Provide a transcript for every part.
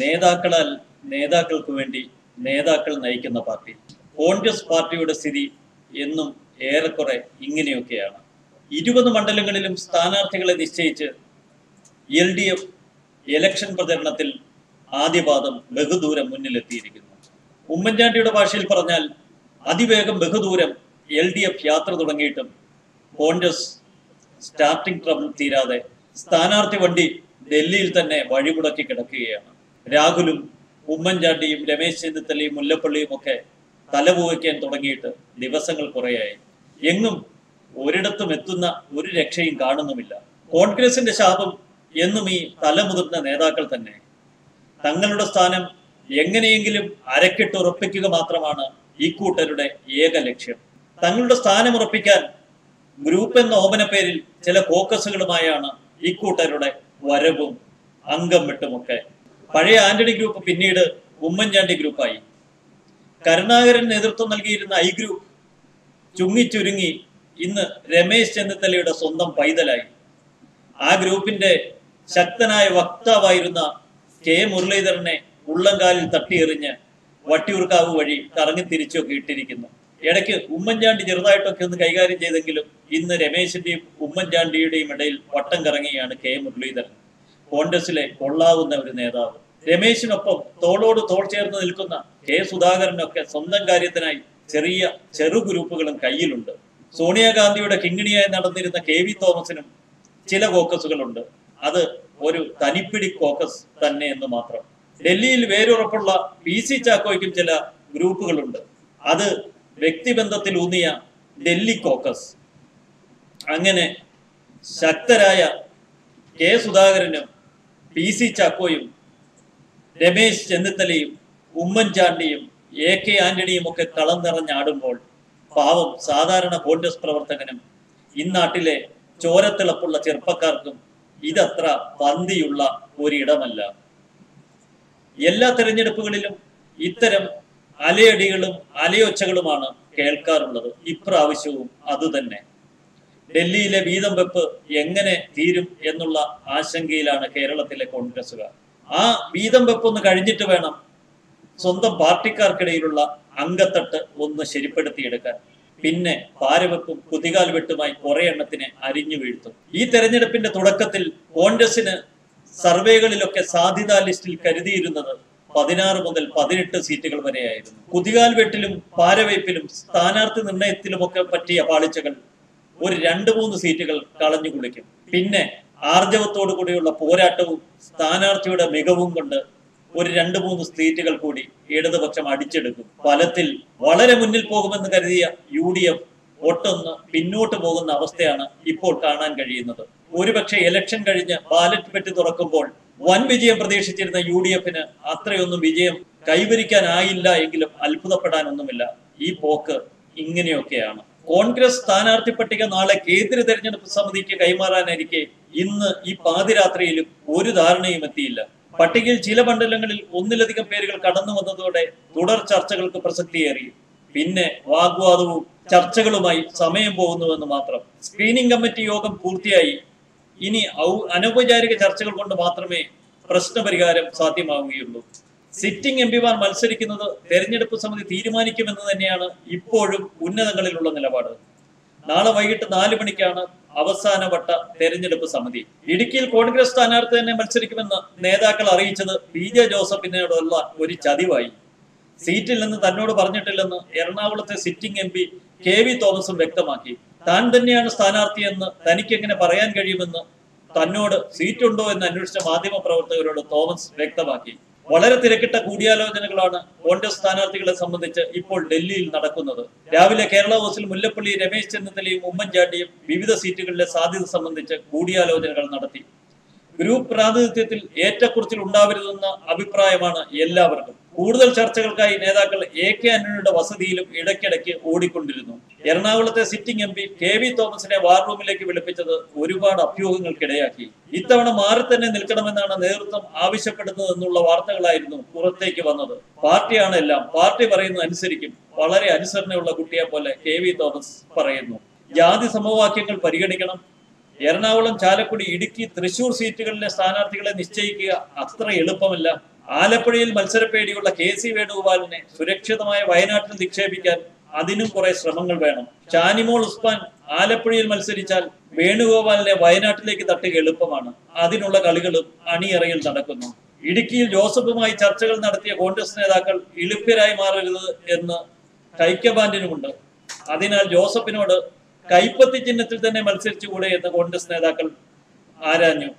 നേതാക്കളാൽ നേതാക്കൾക്ക് വേണ്ടി നേതാക്കൾ നയിക്കുന്ന പാർട്ടി. കോൺഗ്രസ് പാർട്ടിയുടെ സ്ഥിതി എന്നും ഏറെക്കുറെ ഇങ്ങനെയൊക്കെയാണ്. ഇരുപത് മണ്ഡലങ്ങളിലും സ്ഥാനാർത്ഥികളെ നിശ്ചയിച്ച് എൽ ഡി എഫ് ഇലക്ഷൻ പ്രചരണത്തിൽ ആദ്യപാദം ബഹുദൂരം മുന്നിലെത്തിയിരിക്കുന്നു. ഉമ്മൻചാണ്ടിയുടെ ഭാഷയിൽ പറഞ്ഞാൽ അതിവേഗം ബഹുദൂരം എൽ ഡി എഫ് യാത്ര തുടങ്ങിയിട്ടും കോൺഗ്രസ് സ്റ്റാർട്ടിംഗ് ട്രബിൾ തീരാതെ സ്ഥാനാർത്ഥി വണ്ടി ഡൽഹിയിൽ തന്നെ വഴിമുടക്കി കിടക്കുകയാണ്. രാഹുലും ഉമ്മൻചാണ്ടിയും രമേശ് ചെന്നിത്തലയും മുല്ലപ്പള്ളിയും ഒക്കെ തലപുകയ്ക്കാൻ തുടങ്ങിയിട്ട് ദിവസങ്ങൾ കുറേയായി. എങ്ങും ഒരിടത്തും എത്തുന്ന ഒരു രക്ഷയും കാണുന്നുമില്ല. കോൺഗ്രസിന്റെ ശാപം എന്നും ഈ തലമുതിർന്ന നേതാക്കൾ തന്നെ. തങ്ങളുടെ സ്ഥാനം എങ്ങനെയെങ്കിലും അരക്കിട്ട് ഉറപ്പിക്കുക മാത്രമാണ് കൂട്ടരുടെ ഏക ലക്ഷ്യം. തങ്ങളുടെ സ്ഥാനം ഉറപ്പിക്കാൻ ഗ്രൂപ്പ് എന്ന ഓപന പേരിൽ ചില കോക്കസുകളുമായാണ് ഇക്കൂട്ടരുടെ വരവും അംഗം വിട്ടുമൊക്കെ പഴയ ആന്റണി ഗ്രൂപ്പ് പിന്നീട് ഉമ്മൻചാണ്ടി ഗ്രൂപ്പായി. കരുണാകരൻ നേതൃത്വം നൽകിയിരുന്ന ഐ ഗ്രൂപ്പ് ചുങ്ങിച്ചുരുങ്ങി ഇന്ന് രമേശ് ചെന്നിത്തലയുടെ സ്വന്തം പൈതലായി. ആ ഗ്രൂപ്പിന്റെ ശക്തനായ വക്താവായിരുന്ന കെ മുരളീധരനെ ഉള്ളംകാലിൽ തട്ടിയെറിഞ്ഞ് വട്ടിയൂർക്കാവ് വഴി കറങ്ങി തിരിച്ചൊക്കെ ഇട്ടിരിക്കുന്നു. ഇടയ്ക്ക് ഉമ്മൻചാണ്ടി ചെറുതായിട്ടൊക്കെ ഒന്ന് കൈകാര്യം ചെയ്തെങ്കിലും ഇന്ന് രമേശിന്റെയും ഉമ്മൻചാണ്ടിയുടെയും ഇടയിൽ വട്ടം കറങ്ങിയാണ് കെ മുരളീധരൻ. കോൺഗ്രസിലെ കൊള്ളാവുന്ന ഒരു നേതാവ്. രമേശിനൊപ്പം തോളോട് തോൾ ചേർന്ന് നിൽക്കുന്ന കെ സുധാകരനൊക്കെ സ്വന്തം കാര്യത്തിനായി ചെറിയ ചെറു ഗ്രൂപ്പുകളും കയ്യിലുണ്ട്. സോണിയാഗാന്ധിയുടെ കിങ്ങിണിയായി നടന്നിരുന്ന കെ വി തോമസിനും ചില കോക്കസുകളുണ്ട്. അത് ഒരു തനിപ്പിടി കോക്കസ് തന്നെ എന്ന് മാത്രം. ഡൽഹിയിൽ വേരുറപ്പുള്ള പി സി ചാക്കോയ്ക്കും ചില ഗ്രൂപ്പുകളുണ്ട്. അത് വ്യക്തിബന്ധത്തിൽ ഊന്നിയ ഡൽഹി കോക്കസ്. അങ്ങനെ ശക്തരായ കെ സുധാകരനും പി സി ചാക്കോയും രമേശ് ചെന്നിത്തലയും ഉമ്മൻചാണ്ടിയും എ കെ ആന്റണിയും ഒക്കെ കളം നിറഞ്ഞാടുമ്പോൾ പാവം സാധാരണ കോൺഗ്രസ് പ്രവർത്തകനും ഇന്നാട്ടിലെ ചോരത്തിളപ്പുള്ള ചെറുപ്പക്കാർക്കും ഇതത്ര പന്തിയുള്ള ഒരിടമല്ല. എല്ലാ തെരഞ്ഞെടുപ്പുകളിലും ഇത്തരം അലയടികളും അലയൊച്ചകളുമാണ് കേൾക്കാറുള്ളത്. ഇപ്രാവശ്യവും അതുതന്നെ. ഡൽഹിയിലെ വീതം വെപ്പ് എങ്ങനെ തീരും എന്നുള്ള ആശങ്കയിലാണ് കേരളത്തിലെ കോൺഗ്രസുകാർ ആ വീതം വെപ്പ് ഒന്ന് കഴിഞ്ഞിട്ട് വേണം സ്വന്തം പാർട്ടിക്കാർക്കിടയിലുള്ള അംഗത്തട്ട് ഒന്ന് ശരിപ്പെടുത്തിയെടുക്കാൻ. പിന്നെ പാരവെപ്പും കുതികാൽ വെട്ടുമായി കുറെ എണ്ണത്തിനെ അരിഞ്ഞു വീഴ്ത്തും. ഈ തെരഞ്ഞെടുപ്പിന്റെ തുടക്കത്തിൽ കോൺഗ്രസിന് സർവേകളിലൊക്കെ സാധ്യതാ ലിസ്റ്റിൽ കരുതിയിരുന്നത് പതിനാറ് മുതൽ പതിനെട്ട് സീറ്റുകൾ വരെയായിരുന്നു. കുതികാൽ വെട്ടിലും പാരവയ്പിലും സ്ഥാനാർത്ഥി നിർണയത്തിലുമൊക്കെ പറ്റിയ പാളിച്ചകൾ ഒരു രണ്ട് മൂന്ന് സീറ്റുകൾ കളഞ്ഞു കുളിക്കും. പിന്നെ ആർജവത്തോടു കൂടിയുള്ള പോരാട്ടവും സ്ഥാനാർത്ഥിയുടെ മികവും കൊണ്ട് ഒരു രണ്ട് മൂന്ന് സീറ്റുകൾ കൂടി ഇടതുപക്ഷം അടിച്ചെടുക്കും. ഫലത്തിൽ വളരെ മുന്നിൽ പോകുമെന്ന് കരുതിയ യു ഡി എഫ് ഒട്ടൊന്ന് പിന്നോട്ട് പോകുന്ന അവസ്ഥയാണ് ഇപ്പോൾ കാണാൻ കഴിയുന്നത്. ഒരുപക്ഷെ ഇലക്ഷൻ കഴിഞ്ഞ് ബാലറ്റ് പെട്ടി തുറക്കുമ്പോൾ വൻ വിജയം പ്രതീക്ഷിച്ചിരുന്ന യു ഡി എഫിന് അത്രയൊന്നും വിജയം കൈവരിക്കാനായില്ല എങ്കിലും അത്ഭുതപ്പെടാനൊന്നുമില്ല. ഈ പോക്ക് ഇങ്ങനെയൊക്കെയാണ്. കോൺഗ്രസ് സ്ഥാനാർത്ഥി പട്ടിക നാളെ കേന്ദ്ര തെരഞ്ഞെടുപ്പ് സമിതിക്ക് കൈമാറാനിരിക്കെ ഇന്ന് ഈ പാതിരാത്രിയിലും ഒരു ധാരണയും എത്തിയില്ല. പട്ടികയിൽ ചില മണ്ഡലങ്ങളിൽ ഒന്നിലധികം പേരുകൾ കടന്നു വന്നതോടെ തുടർ ചർച്ചകൾക്ക് പ്രസക്തിയേറി. പിന്നെ വാഗ്വാദവും ചർച്ചകളുമായി സമയം പോകുന്നുവെന്ന് മാത്രം. സ്ക്രീനിംഗ് കമ്മിറ്റി യോഗം പൂർത്തിയായി. ഇനി ഔ- അനൗപചാരിക ചർച്ചകൾ കൊണ്ട് മാത്രമേ പ്രശ്നപരിഹാരം സാധ്യമാവുകയുള്ളൂ. സിറ്റിംഗ് എം പിമാർ മത്സരിക്കുന്നത് തെരഞ്ഞെടുപ്പ് സമിതി തീരുമാനിക്കുമെന്ന് തന്നെയാണ് ഇപ്പോഴും ഉന്നതങ്ങളിലുള്ള നിലപാട്. നാളെ വൈകിട്ട് നാല് മണിക്കാണ് അവസാനവട്ട തെരഞ്ഞെടുപ്പ് സമിതി. ഇടുക്കിയിൽ കോൺഗ്രസ് സ്ഥാനാർത്ഥി തന്നെ മത്സരിക്കുമെന്ന് നേതാക്കൾ അറിയിച്ചത് പി ജെ ജോസഫിനോടുള്ള ഒരു ചതിവായി. സീറ്റിൽ നിന്ന് തന്നോട് പറഞ്ഞിട്ടില്ലെന്ന് എറണാകുളത്തെ sitting M P K V തോമസും വ്യക്തമാക്കി. താൻ തന്നെയാണ് സ്ഥാനാർത്ഥിയെന്ന് തനിക്ക് എങ്ങനെ പറയാൻ കഴിയുമെന്ന് തന്നോട് സീറ്റുണ്ടോ എന്ന് അന്വേഷിച്ച മാധ്യമ പ്രവർത്തകരോട് തോമസ് വ്യക്തമാക്കി. വളരെ തിരക്കിട്ട കൂടിയാലോചനകളാണ് കോൺഗ്രസ് സ്ഥാനാർത്ഥികളെ സംബന്ധിച്ച് ഇപ്പോൾ ഡൽഹിയിൽ നടക്കുന്നത്. രാവിലെ കേരള ഹൗസിൽ മുല്ലപ്പള്ളി രമേശ് ചെന്നിത്തലയും ഉമ്മൻചാണ്ടിയും വിവിധ സീറ്റുകളിലെ സാധ്യത സംബന്ധിച്ച് കൂടിയാലോചനകൾ നടത്തി. ഗ്രൂപ്പ് പ്രാതിനിധ്യത്തിൽ ഏറ്റക്കുറിച്ചിൽ ഉണ്ടാവരുതെന്ന അഭിപ്രായമാണ് എല്ലാവർക്കും. കൂടുതൽ ചർച്ചകൾക്കായി നേതാക്കൾ എ കെ ആന്റണിയുടെ വസതിയിലും ഇടയ്ക്കിടയ്ക്ക് ഓടിക്കൊണ്ടിരുന്നു. എറണാകുളത്തെ sitting M P K V തോമസിനെ വാർ റൂമിലേക്ക് വിളിപ്പിച്ചത് ഒരുപാട് അഭ്യൂഹങ്ങൾക്കിടയാക്കി. ഇത്തവണ മാറി തന്നെ നിൽക്കണമെന്നാണ് നേതൃത്വം ആവശ്യപ്പെടുന്നതെന്നുള്ള വാർത്തകളായിരുന്നു പുറത്തേക്ക് വന്നത്. പാർട്ടിയാണ് എല്ലാം. പാർട്ടി പറയുന്നത് അനുസരിക്കും. വളരെ അനുസരണയുള്ള കുട്ടിയെ പോലെ കെ വി തോമസ് പറയുന്നു. ജാതി സമവാക്യങ്ങൾ പരിഗണിക്കണം. എറണാകുളം ചാലക്കുടി ഇടുക്കി തൃശൂർ സീറ്റുകളിലെ സ്ഥാനാർത്ഥികളെ നിശ്ചയിക്കുക അത്ര എളുപ്പമല്ല. ആലപ്പുഴയിൽ മത്സരപ്പേടിയുള്ള കെ സി വേണുഗോപാലിനെ സുരക്ഷിതമായ വയനാട്ടിൽ നിക്ഷേപിക്കാൻ അതിനും കുറെ ശ്രമങ്ങൾ വേണം. ചാനിമോൾ ഉസ്മാൻ ആലപ്പുഴയിൽ മത്സരിച്ചാൽ വേണുഗോപാലിനെ വയനാട്ടിലേക്ക് തട്ടുക എളുപ്പമാണ്. അതിനുള്ള കളികളും അണിയറയിൽ നടക്കുന്നു. ഇടുക്കിയിൽ ജോസഫുമായി ചർച്ചകൾ നടത്തിയ കോൺഗ്രസ് നേതാക്കൾ ഇളിപ്യരായി മാറരുത് എന്ന് കൈക്കബാൻഡിനുമുണ്ട് അതിനാൽ ജോസഫിനോട് കൈപ്പത്തി ചിഹ്നത്തിൽ തന്നെ മത്സരിച്ചുകൂടെ എന്ന് കോൺഗ്രസ് നേതാക്കൾ ആരാഞ്ഞു.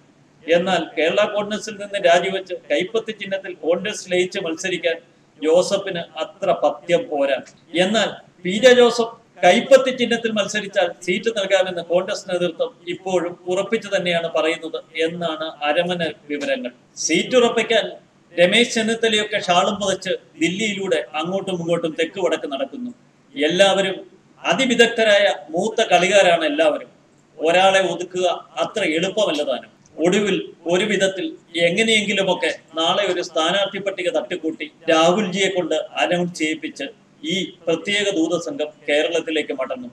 എന്നാൽ കേരള കോൺഗ്രസിൽ നിന്ന് രാജിവെച്ച് കൈപ്പത്തി ചിഹ്നത്തിൽ കോൺഗ്രസ് ലയിച്ച് മത്സരിക്കാൻ ജോസഫിന് അത്ര പത്യം പോരാ. എന്നാൽ പി ജെ ജോസഫ് കൈപ്പത്തി ചിഹ്നത്തിൽ മത്സരിച്ചാൽ സീറ്റ് നൽകാമെന്ന് കോൺഗ്രസ് നേതൃത്വം ഇപ്പോഴും ഉറപ്പിച്ചു തന്നെയാണ് പറയുന്നത് എന്നാണ് അരമന വിവരങ്ങൾ. സീറ്റ് ഉറപ്പിക്കാൻ രമേശ് ചെന്നിത്തലയൊക്കെ ഷാളും പുതച്ച് ദില്ലിയിലൂടെ അങ്ങോട്ടും ഇങ്ങോട്ടും തെക്ക് വടക്ക് നടക്കുന്നു. എല്ലാവരും അതിവിദഗ്ധരായ മൂത്ത കളികാരാണ് എല്ലാവരും. ഒരാളെ ഒതുക്കുക അത്ര എളുപ്പമല്ല താനും. ഒടുവിൽ ഒരു വിധത്തിൽ എങ്ങനെയെങ്കിലുമൊക്കെ നാളെ ഒരു സ്ഥാനാർത്ഥി പട്ടിക തട്ടിക്കൂട്ടി രാഹുൽജിയെ കൊണ്ട് അനൗൺസ് ചെയ്യിപ്പിച്ച് ഈ പ്രത്യേക ദൂതസംഘം കേരളത്തിലേക്ക് മടങ്ങും.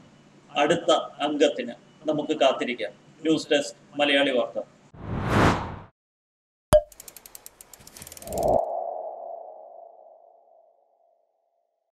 അടുത്ത അംഗത്തിന് നമുക്ക് കാത്തിരിക്കാം. ന്യൂസ് ഡെസ്ക് മലയാളി വാർത്ത.